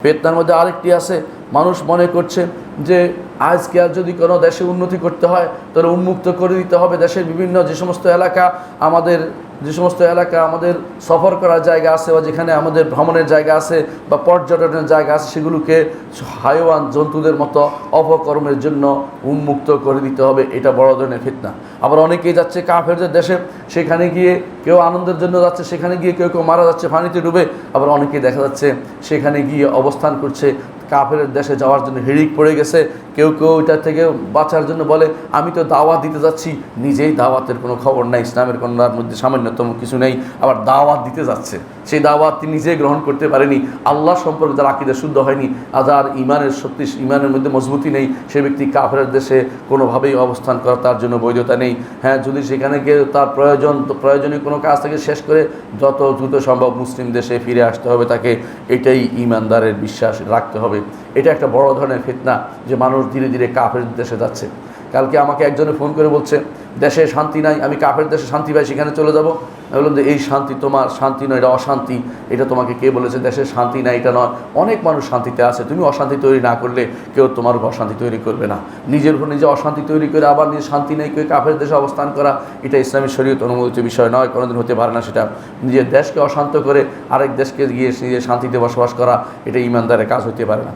ফেতনার মধ্যে আরেকটি আছে মানুষ মনে করছে যে আজকে আর যদি কোনো দেশে উন্নতি করতে হয়, তাহলে উন্মুক্ত করে দিতে হবে দেশের বিভিন্ন যে সমস্ত এলাকা আমাদের, যে সমস্ত এলাকা আমাদের সফর করার জায়গা আছে বা যেখানে আমাদের ভ্রমণের জায়গা আছে বা পর্যটনের জায়গা আছে, সেগুলোকে হাইওয়ান জন্তুদের মতো অপকর্মের জন্য উন্মুক্ত করে দিতে হবে। এটা বড় ধরনের ফিতনা। আবার অনেকেই যাচ্ছে কাফেরদের দেশে, সেখানে গিয়ে কেউ আনন্দের জন্য যাচ্ছে, সেখানে গিয়ে কেউ কেউ মারা যাচ্ছে, পানিতে ডুবে। আবার অনেকেই দেখা যাচ্ছে, সেখানে গিয়ে অবস্থান করছে কাফের দেশে যাওয়ার জন্য হিড়িক পড়ে গেছে। কেউ কেউ এটা থেকে বাঁচার জন্য বলে, আমি তো দাওয়াত দিতে যাচ্ছি। নিজেই দাওয়াতের কোনো খবর নাই, ইসলামের কন্যার মধ্যে সামান্যতম কিছু নেই। আবার দাওয়াত দিতে যাচ্ছে। সেই দাওয়াত তিনি নিজেই গ্রহণ করতে পারেনি। আল্লাহ সম্পর্কে যার আকিদা শুদ্ধ হয়নি যার ইমানের সত্যি ইমানের মধ্যে মজবুতি নেই, সে ব্যক্তি কাফের দেশে কোনোভাবেই অবস্থান করা তার জন্য বৈধতা নেই। হ্যাঁ যদি সেখানে গিয়ে তার প্রয়োজন, প্রয়োজনীয় কোনো কাজ থেকে শেষ করে যত দ্রুত সম্ভব মুসলিম দেশে ফিরে আসতে হবে তাকে। এটাই ইমানদারের বিশ্বাস, রাখতে হবে। এটা একটা বড় ধরনের ফিতনা যে মানুষ ধীরে ধীরে কাফের দেশে যাচ্ছে। কালকে আমাকে একজনে ফোন করে বলছে, দেশে শান্তি নাই, আমি কাফের দেশে শান্তি পাই, সেখানে চলে যাব। আমি বললাম যে, এই শান্তি তোমার, শান্তি নয়, এটা অশান্তি। এটা তোমাকে কে বলেছে? দেশে শান্তি নাই, এটা নয়। অনেক মানুষ শান্তিতে আছে, তুমি অশান্তি তৈরি না করলে কেউ তোমার উপর অশান্তি তৈরি করবে না। নিজের উপর নিজে অশান্তি তৈরি করে আবার নিজে শান্তি নেই, কেউ কাফের দেশে অবস্থান করা, এটা ইসলামী শরীয়ত অনুমোদিত বিষয় নয়, কোনোদিন হতে পারে না সেটা। নিজের দেশকে অশান্ত করে আরেক দেশকে গিয়ে নিজে শান্তিতে বসবাস করা, এটা ইমানদারের কাজ হতে পারে না।